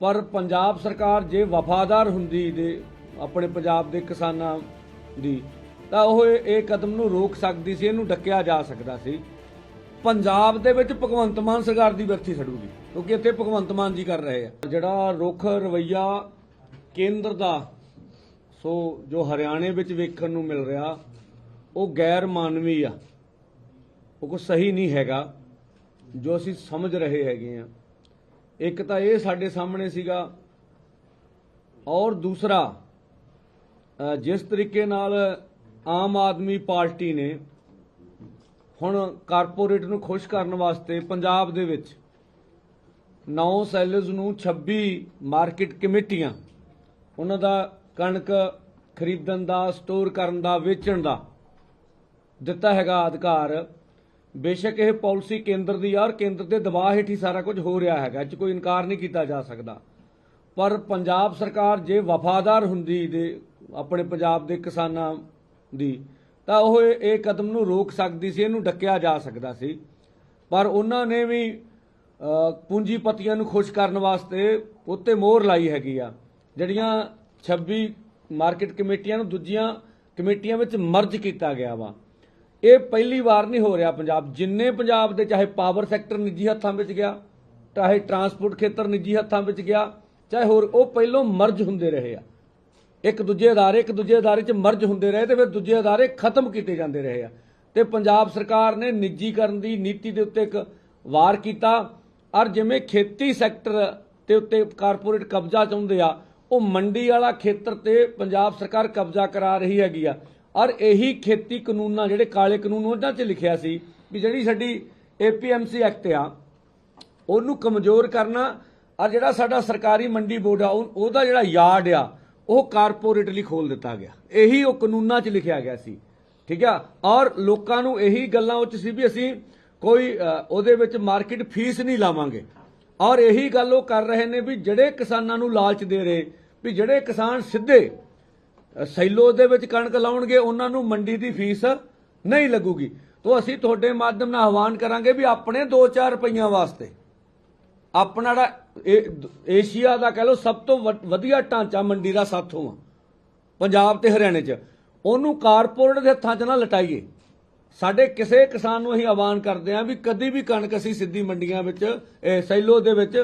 ਪਰ ਪੰਜਾਬ ਸਰਕਾਰ ਜੇ ਵਫਾਦਾਰ ਹੁੰਦੀ ਦੇ ਆਪਣੇ ਪੰਜਾਬ ਦੇ ਕਿਸਾਨਾਂ ਦੀ, ਤਾਂ ਉਹ ਇਹ ਕਦਮ ਨੂੰ ਰੋਕ ਸਕਦੀ ਸੀ, ਇਹਨੂੰ ਡੱਕਿਆ ਜਾ ਸਕਦਾ ਸੀ। ਪੰਜਾਬ ਦੇ ਵਿੱਚ ਭਗਵੰਤ ਮਾਨ ਸਰਕਾਰ ਦੀ ਵਿਅਰਥੀ ਛੜੂਗੀ ਕਿਉਂਕਿ ਇੱਥੇ ਭਗਵੰਤ ਮਾਨ ਜੀ ਕਰ ਰਹੇ ਆ। ਜਿਹੜਾ ਰੁਖ ਰਵਈਆ ਕੇਂਦਰ ਦਾ, ਸੋ ਜੋ ਹਰਿਆਣੇ ਵਿੱਚ ਵੇਖਣ ਨੂੰ ਮਿਲ ਰਿਹਾ, ਉਹ ਗੈਰ ਮਾਨਵੀ ਆ। ਉਹ ਕੁਛ ਸਹੀ ਨਹੀਂ ਹੈਗਾ, ਜੋ ਅਸੀਂ ਸਮਝ ਰਹੇ ਹੈਗੇ ਆ। ਇੱਕ ਤਾਂ ਇਹ ਸਾਡੇ ਸਾਹਮਣੇ ਸੀਗਾ ਔਰ ਦੂਸਰਾ ਜਿਸ ਤਰੀਕੇ ਨਾਲ ਆਮ ਆਦਮੀ ਪਾਰਟੀ ਨੇ ਹੁਣ ਕਾਰਪੋਰੇਟ ਨੂੰ ਖੁਸ਼ ਕਰਨ ਵਾਸਤੇ ਪੰਜਾਬ ਦੇ ਵਿੱਚ 9 ਸੈਲਰਸ ਨੂੰ 26 ਮਾਰਕੀਟ ਕਮੇਟੀਆਂ, ਉਹਨਾਂ ਦਾ ਕਣਕ ਖਰੀਦਣ ਦਾ, ਸਟੋਰ ਕਰਨ ਦਾ, ਵੇਚਣ ਦਾ ਦਿੱਤਾ ਹੈਗਾ ਅਧਿਕਾਰ ਬੇਸ਼ੱਕ ਇਹ ਪਾਲਿਸੀ ਕੇਂਦਰ ਦੀ ਆ ਔਰ ਕੇਂਦਰ ਦੇ ਦਬਾਅ ਹੇਠ ਹੀ ਸਾਰਾ ਕੁਝ ਹੋ ਰਿਹਾ ਹੈਗਾ, ਇਹ 'ਚ ਕੋਈ ਇਨਕਾਰ ਨਹੀਂ ਕੀਤਾ ਜਾ ਸਕਦਾ। ਪਰ ਪੰਜਾਬ ਸਰਕਾਰ ਜੇ ਵਫਾਦਾਰ ਹੁੰਦੀ ਦੇ, ਆਪਣੇ ਪੰਜਾਬ ਦੇ ਕਿਸਾਨਾਂ ਦੀ, ਤਾਂ ਉਹ ਇਹ ਕਦਮ ਨੂੰ ਰੋਕ ਸਕਦੀ ਸੀ, ਇਹਨੂੰ ਡੱਕਿਆ ਜਾ ਸਕਦਾ ਸੀ। ਪਰ ਉਹਨਾਂ ਨੇ ਵੀ ਪੂੰਜੀਪਤੀਆਂ ਨੂੰ ਖੁਸ਼ ਕਰਨ ਵਾਸਤੇ ਉੱਤੇ ਮੋਹਰ ਲਾਈ ਹੈਗੀ ਆ। ਜਿਹੜੀਆਂ 26 ਮਾਰਕੀਟ ਕਮੇਟੀਆਂ ਨੂੰ ਦੂਜੀਆਂ ਕਮੇਟੀਆਂ ਵਿੱਚ ਮਰਜ ਕੀਤਾ ਗਿਆ ਵਾ। ਇਹ ਪਹਿਲੀ ਵਾਰ ਨਹੀਂ ਹੋ ਰਿਹਾ ਪੰਜਾਬ। ਜਿੰਨੇ ਪੰਜਾਬ ਦੇ ਚਾਹੇ ਪਾਵਰ ਸੈਕਟਰ ਨਿੱਜੀ ਹੱਥਾਂ ਵਿੱਚ ਗਿਆ, ਚਾਹੇ ਟਰਾਂਸਪੋਰਟ ਖੇਤਰ ਨਿੱਜੀ ਹੱਥਾਂ ਵਿੱਚ ਗਿਆ, ਚਾਹੇ ਹੋਰ, ਉਹ ਪਹਿਲੋਂ ਮਰਜ ਹੁੰਦੇ ਰਹੇ ਆ। ਇੱਕ ਦੂਜੇ ਅਦਾਰੇ, ਇੱਕ ਦੂਜੇ ਅਦਾਰੇ 'ਚ ਮਰਜ ਹੁੰਦੇ ਰਹੇ ਤੇ ਫਿਰ ਦੂਜੇ ਅਦਾਰੇ ਖਤਮ ਕੀਤੇ ਜਾਂਦੇ ਰਹੇ ਆ। ਤੇ ਪੰਜਾਬ ਸਰਕਾਰ ਨੇ ਨਿੱਜੀਕਰਨ ਦੀ ਨੀਤੀ ਦੇ ਉੱਤੇ ਇੱਕ ਵਾਰ ਕੀਤਾ। ਔਰ ਜਿਵੇਂ ਖੇਤੀ ਸੈਕਟਰ ਤੇ ਉੱਤੇ ਕਾਰਪੋਰੇਟ ਕਬਜ਼ਾ ਚਾਹੁੰਦੇ ਆ, ਉਹ ਮੰਡੀ ਵਾਲਾ ਖੇਤਰ ਤੇ ਪੰਜਾਬ ਸਰਕਾਰ ਕਬਜ਼ਾ ਕਰਾ ਰਹੀ ਹੈਗੀ ਆ। ਔਰ ਇਹੀ ਖੇਤੀ ਕਾਨੂੰਨਾਂ ਜਿਹੜੇ ਕਾਲੇ ਕਾਨੂੰਨ ਉਹਨਾਂ 'ਚ ਲਿਖਿਆ ਸੀ ਵੀ ਜਿਹੜੀ ਸਾਡੀ ਏਪੀਐਮਸੀ ਐਕਟ ਆ, ਉਹਨੂੰ ਕਮਜ਼ੋਰ ਕਰਨਾ ਔਰ ਜਿਹੜਾ ਸਾਡਾ ਸਰਕਾਰੀ ਮੰਡੀ ਬੋਰਡ ਆ, ਉਹ- ਉਹਦਾ ਜਿਹੜਾ ਯਾਰਡ ਆ, ਉਹ ਕਾਰਪੋਰੇਟਲੀ ਖੋਲ ਦਿੱਤਾ ਗਿਆ। ਇਹੀ ਉਹ ਕਾਨੂੰਨਾਂ 'ਚ ਲਿਖਿਆ ਗਿਆ ਸੀ। ਠੀਕ ਆ? ਔਰ ਲੋਕਾਂ ਨੂੰ ਇਹੀ ਗੱਲਾਂ ਉੱਚ ਸੀ ਵੀ ਅਸੀਂ ਕੋਈ ਉਹਦੇ ਵਿੱਚ ਮਾਰਕੀਟ ਫੀਸ ਨਹੀਂ ਲਾਵਾਂਗੇ। ਔਰ ਇਹੀ ਗੱਲ ਉਹ ਕਰ ਰਹੇ ਨੇ ਵੀ ਜਿਹੜੇ ਕਿਸਾਨਾਂ ਨੂੰ ਲਾਲਚ ਦੇ ਰਹੇ, ਵੀ ਜਿਹੜੇ ਕਿਸਾਨ ਸਿੱਧੇ ਸੈਲੋ ਦੇ ਵਿੱਚ ਕਣਕ ਲਾਉਣਗੇ, ਉਹਨਾਂ ਨੂੰ ਮੰਡੀ ਦੀ ਫੀਸ ਨਹੀਂ ਲੱਗੂਗੀ। ਤੋਂ ਅਸੀਂ ਤੁਹਾਡੇ ਮਾਧਿਅਮ ਨਾਲ ਆਹਵਾਨ ਕਰਾਂਗੇ ਵੀ ਆਪਣੇ 2-4 ਰੁਪਈਆਂ ਵਾਸਤੇ, ਆਪਣਾ ਜਿਹੜਾ ਏਸ਼ੀਆ ਦਾ ਕਹ ਲਓ ਸਭ ਤੋਂ ਵ- ਵਧੀਆ ਢਾਂਚਾ ਮੰਡੀ ਦਾ ਸਾਥੋਂ ਆ, ਪੰਜਾਬ ਤੇ ਹਰਿਆਣੇ 'ਚ। ਉਹਨੂੰ ਕਾਰਪੋਰੇਟ ਦੇ ਹੱਥਾਂ 'ਚ ਨਾ ਲਟਾਈਏ। ਸਾਡੇ ਕਿਸੇ ਕਿਸਾਨ ਨੂੰ ਅਸੀਂ ਆਹਵਾਨ ਕਰਦੇ ਹਾਂ ਵੀ ਕਦੀ ਵੀ ਕਣਕ ਅਸੀਂ ਸਿੱਧੀ ਮੰਡੀਆਂ ਵਿੱਚ ਸੈਲੋ ਦੇ ਵਿੱਚ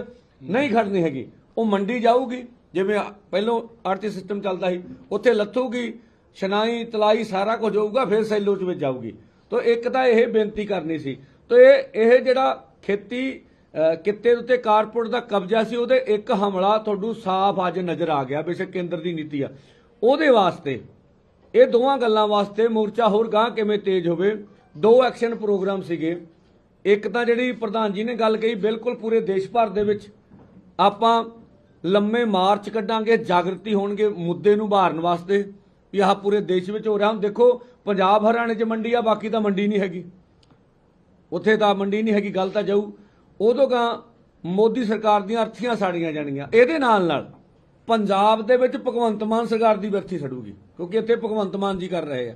ਨਹੀਂ ਖੜਨੀ ਹੈਗੀ। ਉਹ ਮੰਡੀ ਜਾਊਗੀ। ਜਿਵੇਂ ਪਹਿਲੋਂ ਆਰਥਿਕ ਸਿਸਟਮ ਚੱਲਦਾ ਸੀ ਉੱਥੇ ਲੱਥੂਗੀ ਸ਼ਨਾਈ ਤਲਾਈ ਸਾਰਾ ਕੁਝ ਹੋਊਗਾ ਫਿਰ ਸੈਲੋ 'ਚ ਵਿੱਚ ਜਾਊਗੀ। ਤੋਂ ਇੱਕ ਤਾਂ ਇਹ ਬੇਨਤੀ ਕਰਨੀ ਸੀ। ਤੋਂ ਇਹ ਇਹ ਜਿਹੜਾ ਖੇਤੀ ਅ, ਕਿੱਤੇ ਦੇ ਉੱਤੇ ਕਾਰਪੋਰੇਟ ਦਾ ਕਬਜ਼ਾ ਸੀ ਉਹਦੇ ਇੱਕ ਹਮਲਾ ਤੁਹਾਨੂੰ ਸਾਫ਼ ਅੱਜ ਨਜ਼ਰ ਆ ਗਿਆ ਬੇਸ਼ੱਕ ਕੇਂਦਰ ਦੀ ਨੀਤੀ ਆ। ਉਹਦੇ ਵਾਸਤੇ ਇਹ ਦੋਵਾਂ ਗੱਲਾਂ ਵਾਸਤੇ ਮੋਰਚਾ ਹੋਰ ਗਾਂ ਕਿਵੇਂ ਤੇਜ਼ ਹੋਵੇ ਦੋ ਐਕਸ਼ਨ ਪ੍ਰੋਗਰਾਮ ਸੀਗੇ। ਇੱਕ ਤਾਂ ਜਿਹੜੀ ਪ੍ਰਧਾਨ ਜੀ ਨੇ ਗੱਲ ਕਹੀ ਬਿਲਕੁਲ ਪੂਰੇ ਦੇਸ਼ ਭਰ ਦੇ ਵਿੱਚ ਆਪਾਂ ਲੰਮੇ ਮਾਰਚ ਕੱਢਾਂਗੇ, ਜਾਗਰਤੀ ਹੋਣਗੇ ਮੁੱਦੇ ਨੂੰ ਭਾਰਨ ਵਾਸਤੇ ਵੀ ਆਹ ਪੂਰੇ ਦੇਸ਼ ਵਿੱਚ ਹੋ ਰਿਹਾ। ਹੁਣ ਦੇਖੋ, ਪੰਜਾਬ ਹਰਿਆਣੇ 'ਚ ਮੰਡੀ ਆ, ਬਾਕੀ ਤਾਂ ਮੰਡੀ ਨਹੀਂ ਹੈਗੀ। ਉੱਥੇ ਤਾਂ ਮੰਡੀ ਨਹੀਂ ਹੈਗੀ, ਗੱਲ ਤਾਂ ਜਾਊ। ਉਦੋਂ ਗਾ ਮੋਦੀ ਸਰਕਾਰ ਦੀਆਂ ਅਰਥੀਆਂ ਸਾੜੀਆਂ ਜਾਣੀਆਂ। ਇਹਦੇ ਨਾਲ ਨਾਲ ਪੰਜਾਬ ਦੇ ਵਿੱਚ ਭਗਵੰਤ ਮਾਨ ਸਰਕਾਰ ਦੀ ਵਿਅਰਥੀ ਛੜੂਗੀ ਕਿਉਂਕਿ ਇੱਥੇ ਭਗਵੰਤ ਮਾਨ ਜੀ ਕਰ ਰਹੇ ਆ।